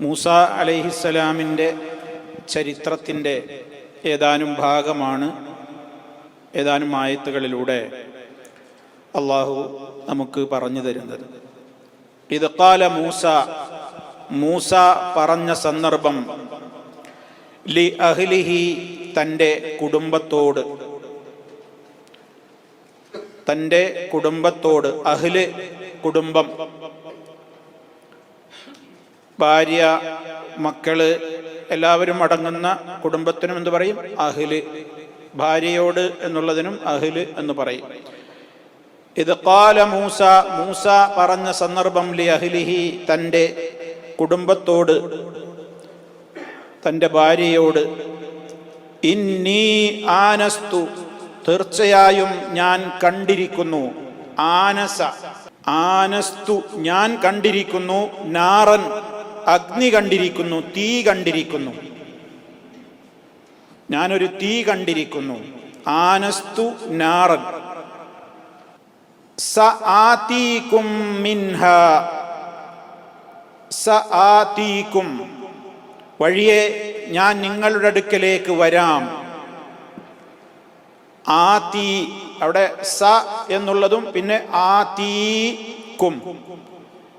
മൂസ അലൈഹിസ്സലാമിന്റെ ചരിത്രത്തിന്റെ ഏതാനും ഭാഗമാണ് ഏതാനും ആയത്തുകളിലൂടെ അള്ളാഹു നമുക്ക് പറഞ്ഞു തരുന്നത്. ഇത് കാല മൂസ മൂസ പറഞ്ഞ സന്ദർഭം ലി അഹ്ലിഹി തന്റെ കുടുംബത്തോട് തന്റെ കുടുംബത്തോട് അഹ്ല് കുടുംബം ഭാര്യ മക്കൾ എല്ലാവരും അടങ്ങുന്ന കുടുംബത്തിനും എന്ത് പറയും? അഹിൽ. ഭാര്യയോട് എന്നുള്ളതിനും അഹിൽ എന്ന് പറയും. ഇത് കാല മൂസ മൂസ പറഞ്ഞ സന്ദർഭം ലി അഹിലിഹി തന്റെ കുടുംബത്തോട് തന്റെ ഭാര്യയോട് ഇന്നീ ആനസ്തു തീർച്ചയായും ഞാൻ കണ്ടിരിക്കുന്നു. ആനസ ആനസ്തു ഞാൻ കണ്ടിരിക്കുന്നു. നാറൻ അഗ്നി കണ്ടിരിക്കുന്നു തീ കണ്ടിരിക്കുന്നു. ഞാനൊരു തീ കണ്ടിരിക്കുന്നു. ആനസ്തു നാറൻ. സ ആതീകും മിൻഹ. സ ആതീകും. വഴിയെ ഞാൻ നിങ്ങളുടെ അടുക്കലേക്ക് വരാം. ആ തീ അവിടെ സ എന്നുള്ളതും പിന്നെ ആ തീക്കും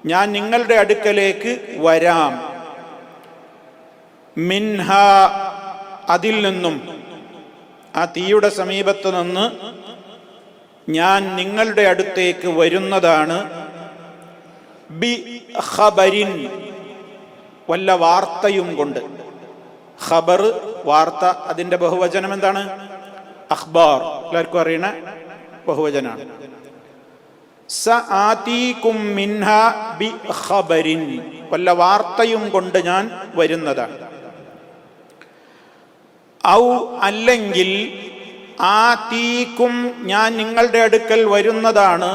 ഞാൻ നിങ്ങളുടെ അടുക്കലേക്ക് വരാം. മിൻഹ അതിൽ നിന്നും. ആ തീയുടെ സമീപത്ത് നിന്ന് ഞാൻ നിങ്ങളുടെ അടുത്തേക്ക് വരുന്നതാണ്. ബി ഖബരിൻ വല്ല വാർത്തയും കൊണ്ട്. ഖബർ വാർത്ത അതിന്റെ ബഹുവചനം എന്താണ്? അഖ്ബാർ. എല്ലാവർക്കും അറിയണ ബഹുവചനാണ് സ ആതീകും മിൻഹ ബി ഖബരിൻ വല്ല വാർത്തയും കൊണ്ട് ഞാൻ വരുന്നതാണ്. ഔ അല്ലെങ്കിൽ ആ തീക്കും ഞാൻ നിങ്ങളുടെ അടുക്കൽ വരുന്നതാണ്.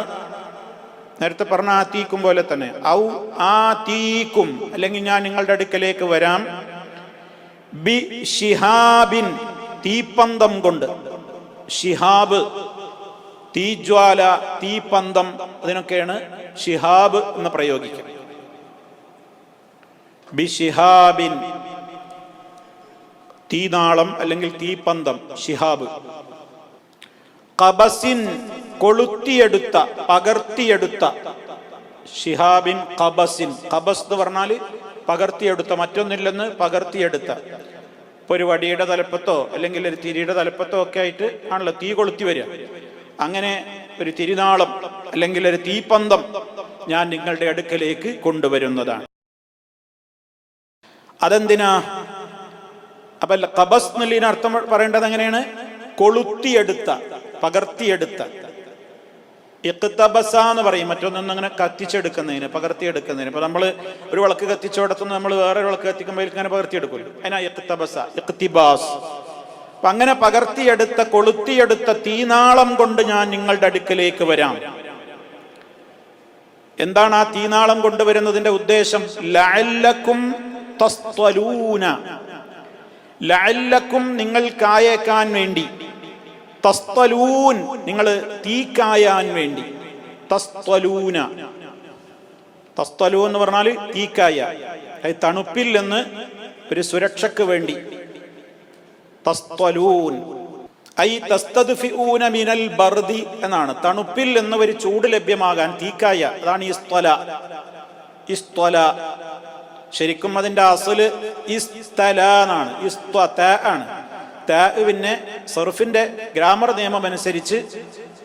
നേരത്തെ പറഞ്ഞ ആ തീക്കും പോലെ തന്നെ. ഔ ആ തീക്കും അല്ലെങ്കിൽ ഞാൻ നിങ്ങളുടെ അടുക്കലേക്ക് വരാം. ബി ഷിഹാബിൻ തീപ്പന്തം കൊണ്ട്. ഷിഹാബ് തീജ്വാല തീപ്പന്തം അതിനൊക്കെയാണ് ഷിഹാബ് എന്ന് പ്രയോഗിക്കുക ബി ഷിഹാബിൻ തീനാളം അല്ലെങ്കിൽ തീപ്പന്തം ഷിഹാബ് കബസിൻ കൊളുത്തിയെടുത്ത പകർത്തിയെടുത്ത ഷിഹാബിൻ കബസിൻ. കബസ് എന്ന് പറഞ്ഞാൽ പകർത്തിയെടുത്ത മറ്റൊന്നില്ലെന്ന് പകർത്തിയെടുത്ത. ഇപ്പൊ ഒരു വടിയുടെ തലപ്പത്തോ അല്ലെങ്കിൽ ഒരു തിരിയുടെ തലപ്പത്തോ ഒക്കെ ആയിട്ട് ആണല്ലോ തീ കൊളുത്തി വരിക. അങ്ങനെ ഒരു തിരുനാളം അല്ലെങ്കിൽ ഒരു തീപ്പന്തം ഞാൻ നിങ്ങളുടെ അടുക്കലേക്ക് കൊണ്ടുവരുന്നതാണ്. അതെന്തിനാ? അപ്പൊ കബസ് എന്നുള്ളതിന് അർത്ഥം പറയേണ്ടത് എങ്ങനെയാണ്? കൊളുത്തിയെടുത്ത പകർത്തിയെടുത്ത. ഇഖ്തബസ എന്ന് പറയും. മറ്റൊന്നൊന്നും അങ്ങനെ കത്തിച്ചെടുക്കുന്നതിന് പകർത്തിയെടുക്കുന്നതിന്. ഇപ്പൊ നമ്മൾ ഒരു വിളക്ക് കത്തിച്ചോടത്തുനിന്ന് നമ്മൾ വേറെ വിളക്ക് കത്തിക്കുമ്പോൾ ഇങ്ങനെ പകർത്തിയെടുക്കുമല്ലോ. അതിനാ ഇക്തബസ ഇഖ്തിബാസ്. അപ്പൊ അങ്ങനെ പകർത്തിയെടുത്ത കൊളുത്തിയെടുത്ത തീനാളം കൊണ്ട് ഞാൻ നിങ്ങളുടെ അടുക്കലേക്ക് വരാം. എന്താണ് ആ തീനാളം കൊണ്ടുവരുന്നതിന്റെ ഉദ്ദേശം? ലഅല്ലക്കും തസ്തലൂന. ലഅല്ലക്കും നിങ്ങൾക്കായേക്കാൻ വേണ്ടി. തസ്തലൂൻ നിങ്ങൾ തീക്കായാൻ വേണ്ടി. തസ്തലൂന. തസ്തലൂ എന്ന് പറഞ്ഞാൽ തീക്കായ. അത് തണുപ്പിൽ നിന്ന് ഒരു സുരക്ഷയ്ക്ക് വേണ്ടി. തസ്തലൂൻ. ഐ തസ്തദ്ഫിഊന മിനൽ ബർദി എന്നാണ്. തണുപ്പിൽ നിന്ന് ഒരു ചൂട് ലഭ്യമാകാൻ തീക്കായ. അതാണ് ഇസ്ത്വല ഇസ്ത്വല ശരിക്കും അതിന്റെ അസൽ ഇസ്തല എന്നാണ്. ഇസ്ത്വത ആണ്. ത പിന്നെ സർഫിന്റെ ഗ്രാമർ നിയമം അനുസരിച്ച്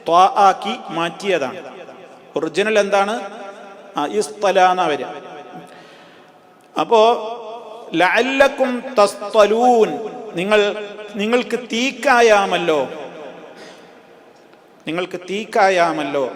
ത്വ ആക്കി മാറ്റിയതാണ്. ഒറിജിനൽ എന്താണ്? ഇസ്തല എന്നാ വരിക. അപ്പോ ലഅല്ലക്കും തസ്തലൂൻ. നിങ്ങൾ നിങ്ങൾക്ക് തീക്കായാമല്ലോ. നിങ്ങൾക്ക് തീക്കായാമല്ലോ.